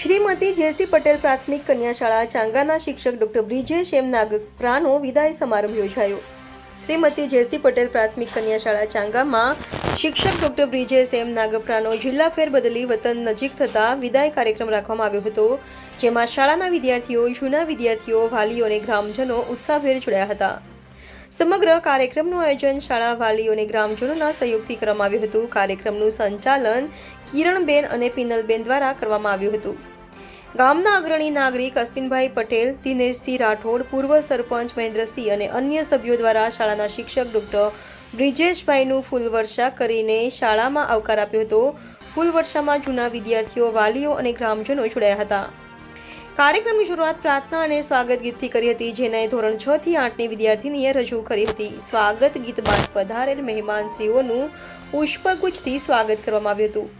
શ્રીમતી જેસી પટેલ પ્રાથમિક કન્યા શાળા ચાંગાના શિક્ષક ડોક્ટર બ્રિજેશ એમ નાગપ્રાનો વિદાય સમારંભ યોજાયો. શ્રીમતી જેસી પટેલ પ્રાથમિક કન્યા શાળા ચાંગામાં શિક્ષક ડોક્ટર બ્રિજેશ એમ નાગપ્રાનો જિલ્લા ફેરબદલી વતન નજીક થતા વિદાય કાર્યક્રમ રાખવામાં આવ્યો હતો, જેમાં શાળાના વિદ્યાર્થીઓ, જૂના વિદ્યાર્થીઓ, વાલીઓ અને ગ્રામજનો ઉત્સાહભેર જોડાયા હતા. સમગ્ર કાર્યક્રમનું આયોજન શાળા વાલીઓ અને ગ્રામજનોના સહયોગથી કરવામાં આવ્યું હતું. કાર્યક્રમનું સંચાલન કિરણબેન અને પિનલબેન દ્વારા કરવામાં આવ્યું હતું. ગામના અગ્રણી નાગરિક અશ્વિનભાઈ પટેલ, દિનેશસિંહ રાઠોડ, પૂર્વ સરપંચ મહેન્દ્રસિંહ અને અન્ય સભ્યો દ્વારા શાળાના શિક્ષક ડોક્ટર બ્રિજેશભાઈનું ફૂલવર્ષા કરીને શાળામાં આવકાર આપ્યો હતો. ફૂલવર્ષામાં જૂના વિદ્યાર્થીઓ, વાલીઓ અને ગ્રામજનો જોડાયા હતા. કાર્યક્રમની શરૂઆત પ્રાર્થના અને સ્વાગત ગીતથી કરી હતી, જેને ધોરણ છ થી આઠની વિદ્યાર્થીનીએ રજૂ કરી હતી. સ્વાગત ગીત બાદ પધારેલ મહેમાનશ્રીઓનું પુષ્પગુચ્છથી સ્વાગત કરવામાં આવ્યું હતું.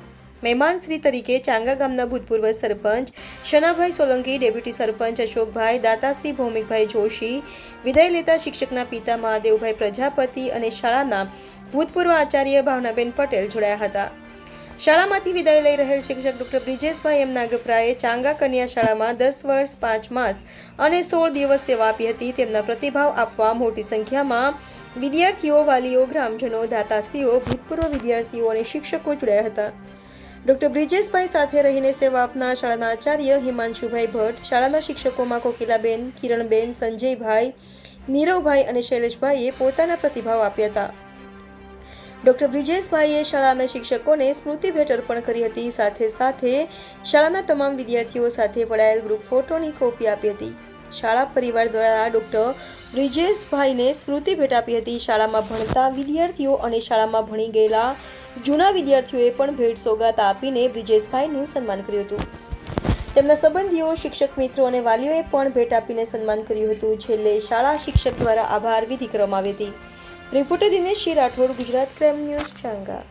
મહેમાનશ્રી તરીકે ચાંગા ગામના ભૂતપૂર્વ સરપંચ શનાભાઈ સોલંકી, ડેપ્યુટી સરપંચ અશોકભાઈ, દાતાશ્રી ભૌમિકભાઈ જોશી, વિદાય લેતા શિક્ષકના પિતા મહાદેવભાઈ પ્રજાપતિ અને શાળાના ભૂતપૂર્વ આચાર્ય ભાવનાબેન પટેલ જોડાયા હતા. શાળામાંથી વિદાય લઈ રહેલ શિક્ષક ડૉક્ટર બ્રિજેશભાઈ એમ નાગપ્રાએ ચાંગા કન્યા શાળામાં દસ વર્ષ, પાંચ માસ અને સોળ દિવસ સેવા આપી હતી. તેમના પ્રતિભાવ આપવા મોટી સંખ્યામાં વિદ્યાર્થીઓ, વાલીઓ, ગ્રામજનો, દાતાશ્રીઓ, ભૂતપૂર્વ વિદ્યાર્થીઓ અને શિક્ષકો જોડાયા હતા. ડોક્ટર બ્રિજેશભાઈ સાથે રહીને સેવા આપનાર શાળાના આચાર્ય હિમાંશુભાઈ ભટ્ટ, શાળાના શિક્ષકોમાં કોકિલાબેન, કિરણબેન, સંજયભાઈ, નીરવભાઈ અને શૈલેષભાઈએ પોતાના પ્રતિભાવ આપ્યા હતા. ડોક્ટર બ્રિજેશભાઈએ શાળાના શિક્ષકોને સ્મૃતિ ભેટ અર્પણ કરી હતી. સાથે સાથે શાળાના તમામ વિદ્યાર્થીઓ સાથે પડાયેલ ગ્રુપ ફોટોની કોપી આપી હતી. શાળા પરિવાર દ્વારા ડૉક્ટર બ્રિજેશભાઈને સ્મૃતિ ભેટ આપી હતી. શાળામાં ભણતા વિદ્યાર્થીઓ અને શાળામાં ભણી ગયેલા જૂના વિદ્યાર્થીઓએ પણ ભેટ સોગાત આપીને બ્રિજેશભાઈનું સન્માન કર્યું હતું. તેમના સંબંધીઓ, શિક્ષક મિત્રો અને વાલીઓએ પણ ભેટ આપીને સન્માન કર્યું હતું. છેલ્લે શાળા શિક્ષક દ્વારા આભાર વિધિ કરવામાં આવી હતી. Reporter Dinesh Rathod, Gujarat crime news, Changa.